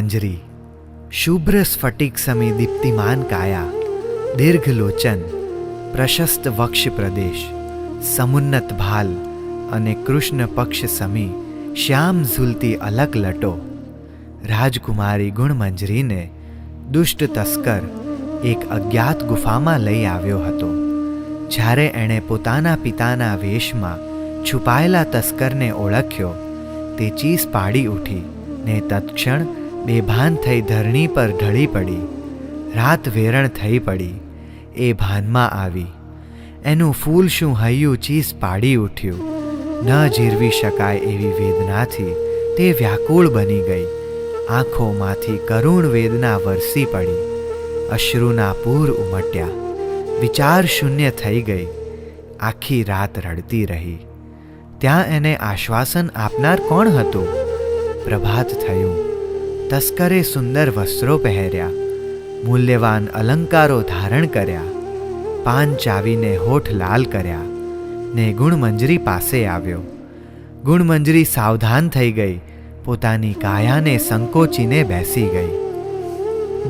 ગુણમંજરી શુભ્ર સ્ફટિક સમી દીપ્તિમાન કાયા દીર્ઘ લોચન પ્રશસ્ત વક્ષ પ્રદેશ, સમુન્નત ભાલ અને કૃષ્ણ પક્ષ સમી શ્યામ ઝૂલતી અલગ લટો. રાજકુમારી ગુણમંજરીને દુષ્ટ તસ્કર એક અજ્ઞાત ગુફામાં લઈ આવ્યો હતો. જ્યારે એણે પોતાના પિતાના વેશમાં છુપાયેલા તસ્કરને ઓળખ્યો, તે ચીસ પાડી ઉઠી ને તત્ક્ષણ બેભાન થઈ ધરણી પર ઢળી પડી. રાત વેરણ થઈ પડી. એ ભાનમાં આવી. એનું ફૂલ શું હૈયું ચીસ પાડી ઉઠ્યું. ન જીરવી શકાય એવી વેદનાથી તે વ્યાકુળ બની ગઈ. આંખોમાંથી કરુણ વેદના વરસી પડી. અશ્રુના પૂર ઉમટ્યા. વિચાર શૂન્ય થઈ ગઈ. આખી રાત રડતી રહી. ત્યાં એને આશ્વાસન આપનાર કોણ હતું? પ્રભાત થયું. તસ્કરે સુંદર વસ્ત્રો પહેર્યા, મૂલ્યવાન અલંકારો ધારણ કર્યા, પાન ચાવીને હોઠ લાલ કર્યા, ને ગુણમંજરી પાસે આવ્યો. ગુણમંજરી સાવધાન થઈ ગઈ, પોતાની કાયાને સંકોચીને બેસી ગઈ.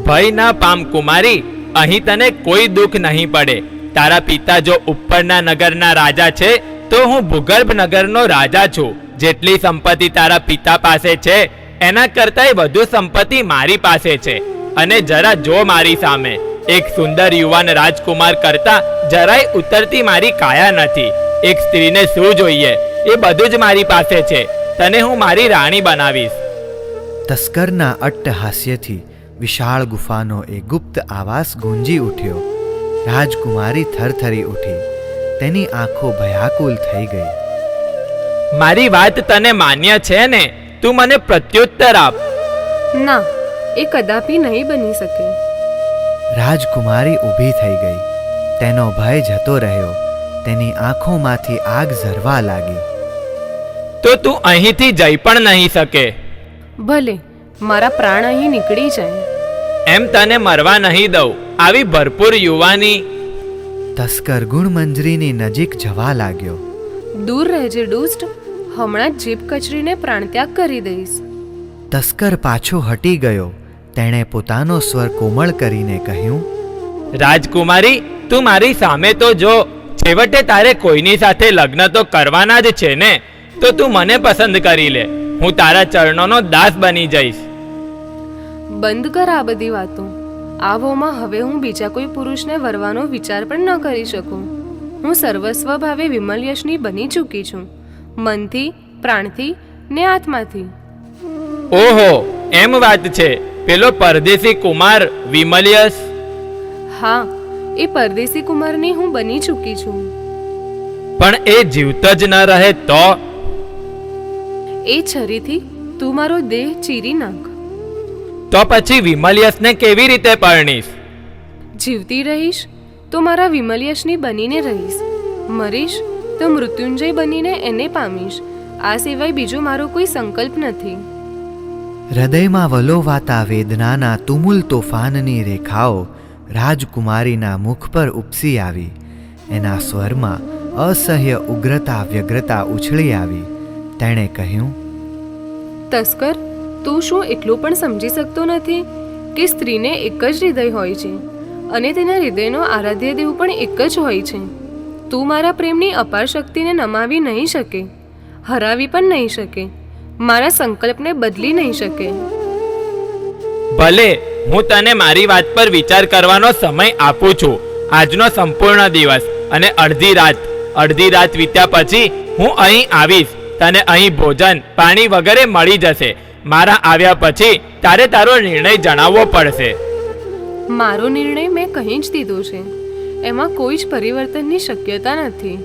ભય ના પામ કુમારી, અહીં તને કોઈ દુઃખ નહીં પડે. તારા પિતા જો ઉપરના નગરના રાજા છે, તો હું ભૂગર્ભ નગરનો રાજા છું. જેટલી સંપત્તિ તારા પિતા પાસે છે એના કરતાંય વધુ સંપત્તિ મારી પાસે છે. અને જરા જો મારી સામે એક સુંદર યુવાન રાજકુમાર કરતા જરાય ઉતરતી મારી કાયા નથી. એક સ્ત્રીને શું જોઈએ? એ બધું જ મારી પાસે છે. તને હું મારી રાણી બનાવીશ. તસ્કરના અટ્ટહાસ્યથી વિશાળ ગુફાનો એ ગુપ્ત આવાસ ગુંજી ઉઠ્યો. રાજકુમારી થરથરી ઉઠી. તેની આંખો ભયાકુલ થઈ ગઈ. મારી વાત તને માન્ય છે ને? તું મને પ્રત્યુત્તર આપ. ના એ કદાપી નહીં બની શકે. રાજકુમારી ઊભી થઈ ગઈ. તેનો ભય જતો રહ્યો. તેની આંખોમાંથી આગ ઝરવા લાગી. તો તું અહીંથી જઈ પણ નહીં શકે. ભલે મારા પ્રાણ અહીં નીકળી જાય. એમ તને મરવા નહીં દઉં. આવી ભરપૂર યુવાની. તસ્કર ગુણમંજરીની નજીક જવા લાગ્યો. દૂર રહેજે દુષ્ટ. હમણાં જ જીભ કચરીને પ્રાણત્યાગ કરી દઈશ. તસ્કર પાછો હટી ગયો. તેણે પોતાનો સ્વર કોમળ કરીને કહ્યું રાજકુમારી તું મારી સામે તો જો. છેવટે તારે કોઈની સાથે લગ્ન તો કરવાના જ છે ને. તો તું મને પસંદ કરી લે. હું તારા ચરણોનો દાસ બની જઈશ. બંધ કર આ બધી વાતો. આવોમાં હવે હું બીજા કોઈ પુરુષને વરવાનો વિચાર પણ ન કરી શકું. હું સર્વસ્વ ભાવે વિમલ યશની બની ચૂકી છું. મનથી પ્રાણથી ને આત્માથી. ઓહો એમ વાત છે. પેલો પરદેશી કુમાર વિમલ્યસ. હા એ પરદેશી કુમારની હું બની ચૂકી છું. પણ એ જીવતો જ ન રહે તો? એ છરીથી તું મારો દેહ ચીરી નાખ. તો પછી વિમલ્યસને કેવી રીતે પરણીશ? જીવતી રહીશ તો મારા વિમલિયસની બનીને રહીશ. મરીશ તો મૃત્યુંજય બનીને એને પામીશ. આ સિવાય બીજો મારો કોઈ સંકલ્પ નથી. હૃદયમાં વલોવાતા વેદનાના તુમુલ તોફાનની રેખાઓ રાજકુમારીના મુખ પર ઉપસી આવી. એના સ્વરમાં અસહ્ય ઉગ્રતા વ્યગ્રતા ઉછળી આવી. તેણે કહ્યું તસ્કર તું શું એટલું પણ સમજી શકતો નથી કે સ્ત્રીને એક જ હૃદય હોય છે અને તેના હૃદયનો આરાધ્ય દેવ પણ એક જ હોય છે? તું મારા પ્રેમની અપાર શક્તિને નમાવી નહીં શકે હરાવી પણ નહીં શકે મારા સંકલ્પને બદલી નહીં શકે. ભલે હું તને મારી વાત પર વિચાર કરવાનો સમય આપું છું. આજનો સંપૂર્ણ દિવસ અને અડધી રાત અડધી રાત વીત્યા પછી હું અહીં આવીશ. તને અહીં ભોજન પાણી વગેરે મળી જશે. મારા આવ્યા પછી તારે તારો નિર્ણય જણાવવો પડશે. મારો નિર્ણય મેં કહી જ દીધો છે. એમાં કોઈ જ પરિવર્તનની શક્યતા નથી.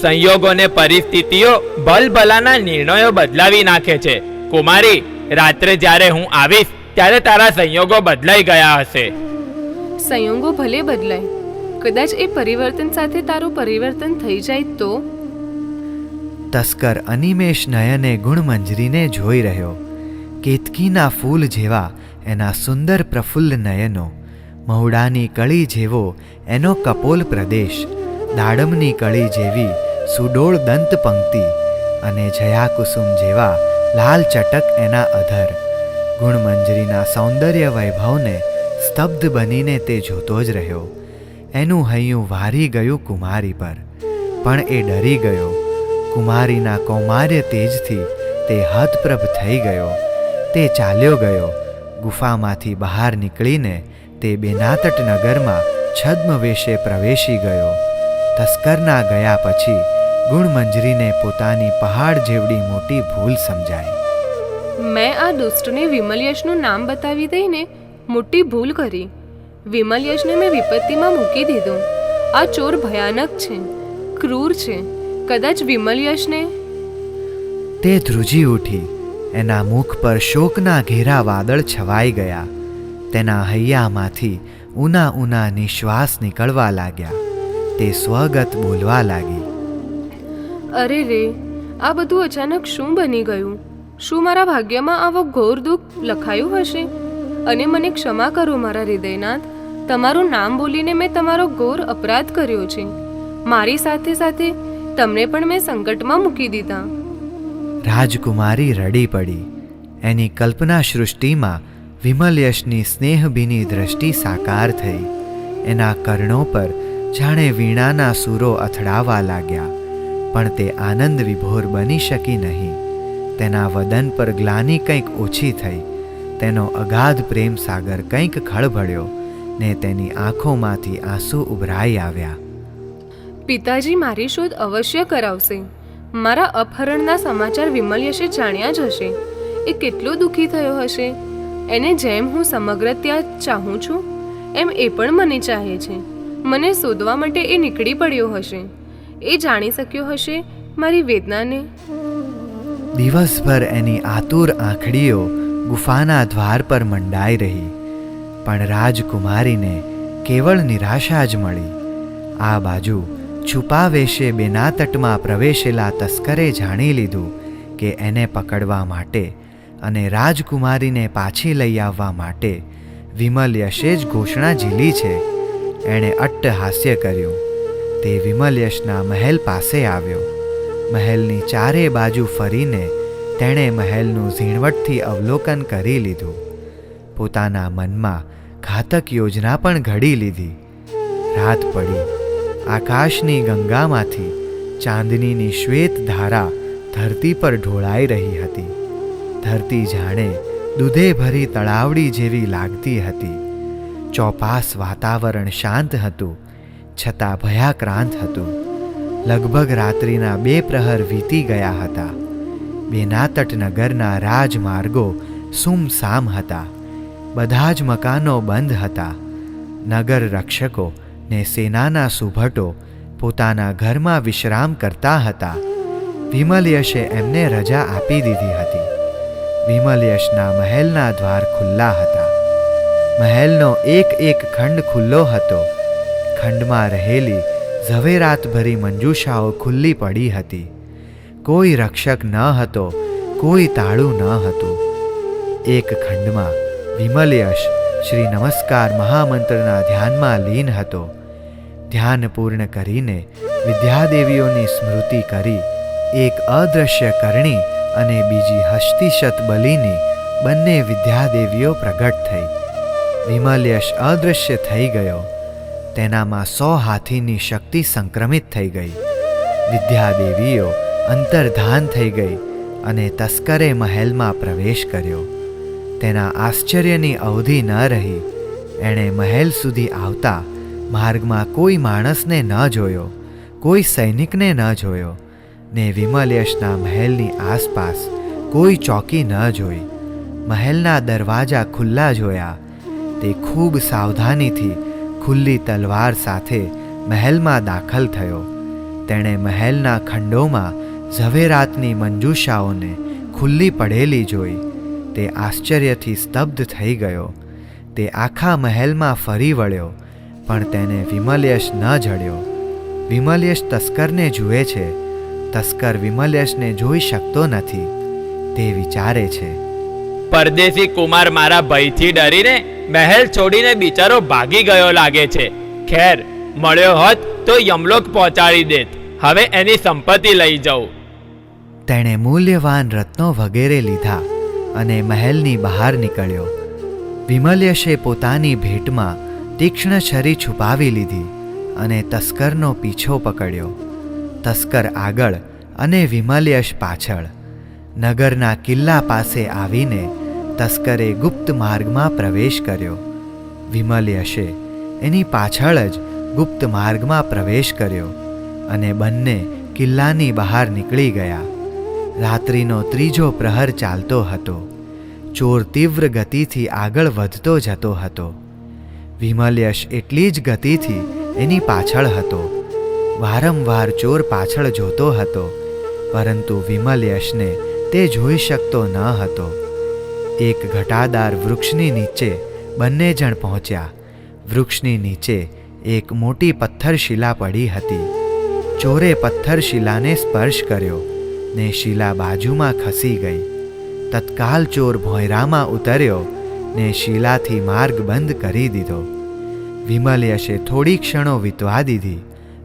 સંયોગોને પરિસ્થિતિઓ ભલભલાના નિર્ણયો બદલાવી નાખે છે. કુમારી રાત્રે જ્યારે હું આવીશ ત્યારે તારા સંયોગો બદલાઈ ગયા હશે. સંયોગો ભલે બદલાય કદાચ એ પરિવર્તન સાથે તારું પરિવર્તન થઈ જાય તો? તસ્કર અનિમેષ નયને ગુણમંજરીને જોઈ રહ્યો. કેતકીના ફૂલ જેવા એના સુંદર પ્રફુલ્લ નયનો. મહુડાની કળી જેવો એનો કપોલ પ્રદેશ, દાડમની કળી જેવી સુડોળ દંત પંક્તિ અને જયાકુસુમ જેવા લાલ ચટક એના અધર. ગુણમંજરીના સૌંદર્ય વૈભવને સ્તબ્ધ બનીને તે જોતો જ રહ્યો. એનું હૈયું વારી ગયું કુમારી પર, પણ એ ડરી ગયો. કુમારીના કૌમાર્ય તેજથી તે હતપ્રભ થઈ ગયો. તે ચાલ્યો ગયો, ગુફામાંથી બહાર નીકળીને તે બેનાતટ નગરમાં છદ્મવેશે પ્રવેશી ગયો. તસ્કરના ગયા પછી ગુણમંજરીને પોતાની પહાડ જેવડી મોટી ભૂલ સમજાઈ. મેં આ દુષ્ટને વિમલયશનું નામ બતાવી દઈને મોટી ભૂલ કરી. વિમલયશને મેં વિપત્તિમાં મૂકી દીધો. આ ચોર ભયાનક છે ક્રૂર છે. કદાચ વિમલયશને તે ધ્રુજી ઉઠી. એના મુખ પર શોકના ઘેરા વાદળ છવાઈ ગયા. તેના હૈયામાંથી ઊના ઊના નિશ્વાસ નીકળવા લાગ્યા. તે સ્વગત બોલવા લાગી. અરે રે આ બધું અચાનક શું બની ગયું? શું મારા ભાગ્યમાં આવો ઘોર દુઃખ લખાયું હશે? અને મને ક્ષમા કરો મારા હૃદયનાથ. તમારું નામ બોલીને મેં તમારો ઘોર અપરાધ કર્યો છે. મારી સાથે સાથે તમને પણ મેં સંકટમાં મૂકી દીધા. રાજકુમારી રડી પડી. એની કલ્પના સૃષ્ટિમાં વિમલયશની સ્નેહભીની દ્રષ્ટિ સાકાર થઈ. એના કર્ણો પર જાણે વીણાના સૂરો અથડાવા લાગ્યા, પણ તે આનંદ વિભોર બની શકી નહીં. તેના વદન પર ગ્લાની કંઈક ઓછી થઈ. તેનો અગાધ પ્રેમ સાગર કંઈક ખળભળ્યો ને તેની આંખોમાંથી આંસુ ઉભરાઈ આવ્યા. પિતાજી મારી શોધ અવશ્ય કરાવશે. મારા અપહરણના સમાચાર વિમલ્યશે જાણ્યા જ હશે. એ કેટલો દુઃખી થયો હશે? એને જેમ હું સમગ્ર ત્યાં ચાહું છું, એમ એ પણ મને ચાહે છે. મને શોધવા માટે એ નીકળી પડ્યો હશે. એ જાણી શક્યો હશે મારી વેદનાને. દિવસભર એની આતુર આંખડીઓ ગુફાના દ્વાર પર મંડાઈ રહી. પણ રાજકુમારીને કેવળ નિરાશા જ મળી. આ બાજુ છુપાવેશે બેના તટમાં પ્રવેશેલા તસ્કરે જાણી લીધું કે એને પકડવા માટે અને રાજકુમારીને પાછી લઈ આવવા માટે વિમલ યશે જ ઘોષણા ઝીલી છે. એણે અટ્ટહાસ્ય કર્યું. તે વિમલ યશના મહેલ પાસે આવ્યો. મહેલની ચારે બાજુ ફરીને તેણે મહેલનું ઝીણવટથી અવલોકન કરી લીધું. પોતાના મનમાં ઘાતક યોજના પણ ઘડી લીધી. રાત પડી. આકાશની ગંગામાંથી ચાંદનીની શ્વેત ધારા ધરતી પર ઢોળાઈ રહી હતી. ધરતી જાણે દૂધે ભરી તળાવડી જેવી લાગતી હતી. ચોપાસ વાતાવરણ શાંત હતું, છતાં ભયાક્રાંત હતું. લગભગ રાત્રિના બે પ્રહર વીતી ગયા હતા. બેનાતટ નગરના રાજમાર્ગો સુમસામ હતા. બધા જ મકાનો બંધ હતા. નગર રક્ષકો ને સેનાના સુભટો પોતાના ઘરમાં વિશ્રામ કરતા હતા. વિમલયશે એમને રજા આપી દીધી હતી. વિમલયશના મહેલના દ્વાર ખુલ્લા હતા. મહેલનો એક એક ખંડ ખુલ્લો હતો. ખંડમાં રહેલી ઝવેરાતભરી મંજૂષાઓ ખુલ્લી પડી હતી. કોઈ રક્ષક ન હતો, કોઈ તાળું ન હતું. એક ખંડમાં વિમલયશ શ્રી નમસ્કાર મહામંત્રના ધ્યાનમાં લીન હતો. ધ્યાન પૂર્ણ કરીને વિદ્યાદેવીઓની સ્મૃતિ કરી એક અદૃશ્ય કરણી અને બીજી હસ્તિશત બલીની બંને વિદ્યાદેવીઓ પ્રગટ થઈ. વિમલયશ અદૃશ્ય થઈ ગયો. તેનામાં સો હાથીની શક્તિ સંક્રમિત થઈ ગઈ. વિદ્યાદેવીઓ અંતર્ધાન થઈ ગઈ અને તસ્કરે મહેલમાં પ્રવેશ કર્યો. તેના આશ્ચર્યની અવધિ ન રહી. એણે મહેલ સુધી આવતા માર્ગમાં કોઈ માણસને ન જોયો, કોઈ સૈનિકને ન જોયો ને વિમલયશના મહેલની આસપાસ કોઈ ચોકી ન જોઈ. મહેલના દરવાજા ખુલ્લા જોયા. તે ખૂબ સાવધાનીથી ખુલ્લી તલવાર સાથે મહેલમાં દાખલ થયો. તેણે મહેલના ખંડોમાં ઝવેરાતની મંજૂષાઓને ખુલ્લી પડેલી જોઈ. તે આશ્ચર્યથી સ્તબ્ધ થઈ ગયો. તે આખા મહેલમાં ફરી વળ્યો, પણ તેને વિમલયશ ન જડ્યો. વિમલયશ તસ્કરને જુએ છે. તસ્કર વિમલેશને જોઈ શકતો નથી. તે વિચારે છે પરદેશી કુમાર મારા ભયથી ડરીને મહેલ છોડીને બિચારો ભાગી ગયો લાગે છે. ખેર મળ્યો હોત તો યમલોક પહોંચાડી દેત. હવે એની સંપત્તિ લઈ જાઉં. તેણે મૂલ્યવાન રત્નો વગેરે લીધા અને મહેલની બહાર નીકળ્યો. વિમલ્યશે પોતાની ભેટમાં તીક્ષ્ણ છરી છુપાવી લીધી અને તસ્કરનો પીછો પકડ્યો. તસ્કર આગળ અને વિમલ્યશ પાછળ. નગરના કિલ્લા પાસે આવીને તસ્કરે ગુપ્ત માર્ગમાં પ્રવેશ કર્યો. વિમલ્યશે એની પાછળ જ ગુપ્ત માર્ગમાં પ્રવેશ કર્યો અને બંને કિલ્લાની બહાર નીકળી ગયા. રાત્રિનો ત્રીજો પ્રહર ચાલતો હતો. ચોર તીવ્ર ગતિથી આગળ વધતો જતો હતો. વિમલ્યશ એટલી જ ગતિથી એની પાછળ હતો. વારંવાર ચોર પાછળ જોતો હતો, પરંતુ વિમલ્યશને તે જોઈ શકતો ન હતો. એક ઘટાદાર વૃક્ષની નીચે બંને જણ પહોંચ્યા. વૃક્ષની નીચે એક મોટી પથ્થરશિલા પડી હતી. ચોરે પથ્થરશિલાને સ્પર્શ કર્યો ને શિલા બાજુમાં ખસી ગઈ. તત્કાલ ચોર ભોંયરામાં ઉતર્યો ને શિલાથી માર્ગ બંધ કરી દીધો. વિમલ્યશે થોડી ક્ષણો વીતવા દીધી.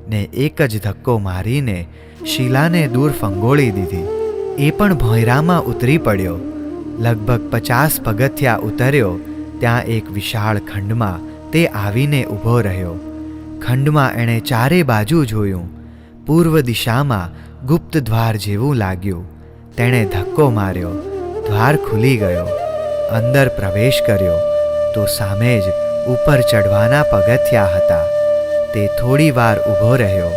ને એક જ ધક્કો મારીને શિલાને દૂર ફંગોળી દીધી. એ પણ ભોંયરામાં ઉતરી પડ્યો. લગભગ પચાસ પગથિયા ઉતર્યો. ત્યાં એક વિશાળ ખંડમાં તે આવીને ઊભો રહ્યો. ખંડમાં એણે ચારે બાજુ જોયું. પૂર્વ દિશામાં ગુપ્ત દ્વાર જેવું લાગ્યું. તેણે ધક્કો માર્યો. દ્વાર ખુલી ગયો. અંદર પ્રવેશ કર્યો. તો સામે જ ઉપર ચઢવાના પગથિયા હતા. તે થોડી વાર ઊભો રહ્યો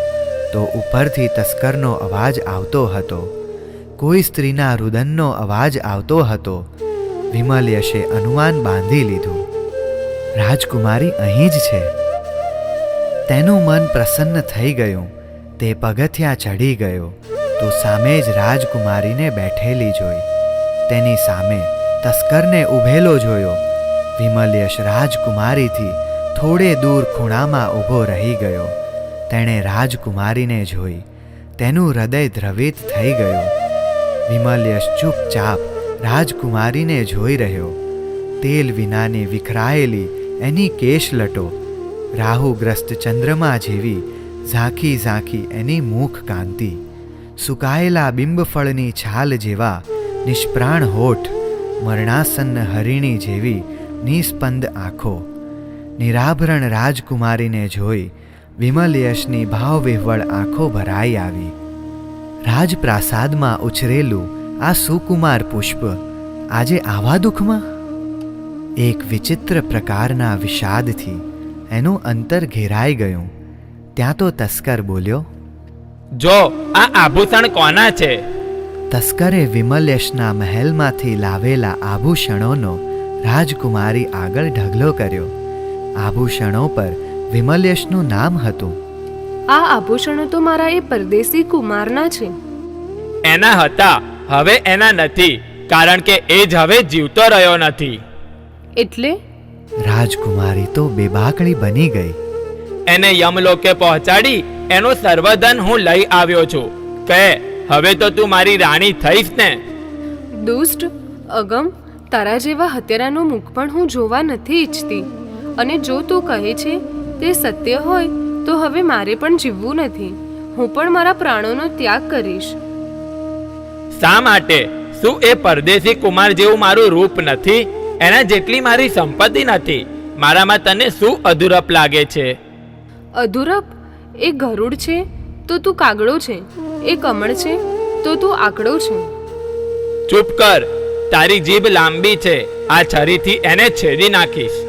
તો ઉપરથી તસ્કરનો અવાજ આવતો હતો. કોઈ સ્ત્રીના રુદનનો અવાજ આવતો હતો. વિમલ્યશે અનુમાન બાંધી લીધું. રાજકુમારી અહીં જ છે. તેનું મન પ્રસન્ન થઈ ગયું. તે પગથિયા ચડી ગયો. તો સામે જ રાજકુમારીને બેઠેલી જોઈ. તેની સામે તસ્કરને ઊભેલો જોયો. વિમલ્યશ રાજકુમારીથી થોડે દૂર ખૂણામાં ઊભો રહી ગયો. તેણે રાજકુમારીને જોઈ. તેનું હૃદય દ્રવિત થઈ ગયું. વિમલ્યશ ચૂપચાપ રાજકુમારીને જોઈ રહ્યો. તેલ વિનાની વિખરાયેલી એની કેશલટો રાહુગ્રસ્ત ચંદ્રમા જેવી ઝાંખી ઝાંખી એની મુખ કાંતિ, સુકાયેલા બિંબફળની છાલ જેવા નિષ્પ્રાણ હોઠ, મરણાસન્ન હરિણી જેવી નિસ્પંદ આંખો નિરાભરણ રાજકુમારીને જોઈ વિમલયશની ભાવવિહ્વળ આંખો ભરાઈ આવી. રાજપ્રાસાદમાં ઉછરેલું આ સુકુમાર પુષ્પ આજે આવા દુઃખમાં? એક વિચિત્ર પ્રકારના વિષાદથી એનું અંતર ઘેરાઈ ગયું. ત્યાં તો તસ્કર બોલ્યો જો આ આભૂષણ કોના છે? તસ્કરે વિમલેશના મહેલમાંથી લાવેલા આભૂષણોનો રાજકુમારી આગળ ઢગલો કર્યો. આભૂષણો પર વિમલેશનું નામ હતું. આ આભૂષણો તો મારા એ પરદેશી કુમારના છે. એના હતા હવે એના નથી કારણ કે એ જ હવે જીવતો રહ્યો નથી. એટલે? રાજકુમારી તો બેબાકળી બની ગઈ. એને યમલોકે પહોંચાડી એનું સર્વધન હું લઈ આવ્યો છું. કહે હવે તો તું મારી રાણી થઈશ ને. દુષ્ટ અગમ તારા જેવા હત્યારાનું મુખ પણ હું જોવા નથી ઈચ્છતી. અને જો તું કહે છે તે સત્ય હોય તો હવે મારે પણ જીવવું નથી. હું પણ મારા પ્રાણોનો ત્યાગ કરીશ. શા માટે? શું એ પરદેશી કુમાર જેવું મારું રૂપ નથી? એના જેટલી મારી સંપત્તિ નથી. મારામાં તને શું અધુરપ લાગે છે? અધુરપ? એ ગરુડ છે? તો તું કાગડો છે? એ કમળ છે? તો તું આકડો છે? ચૂપ કર. તારી જીભ લાંબી છે. આ છરીથી એને છેદી નાખીશ.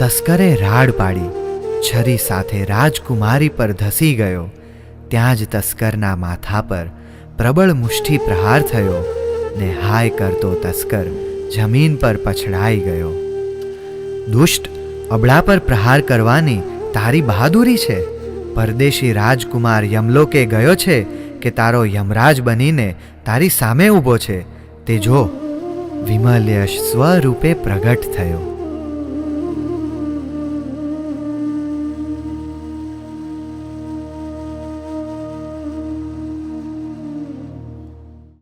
તસ્કરે રાડ પાડી. છરી સાથે રાજકુમારી પર ધસી ગયો. ત્યાં જ તસ્કરના માથા પર પ્રબળ મુઠ્ઠી પ્રહાર થયો ને હાય કરતો તસ્કર જમીન પર પછડાઈ ગયો. દુષ્ટ, અબળા પર પ્રહાર કરવાની તારી બહાદુરી છે? પરદેશી રાજકુમાર યમલોકે ગયો છે કે તારો યમરાજ બનીને તારી સામે ઊભો છે? તે જો વિમલ્યશ સ્વરૂપે પ્રગટ થયો.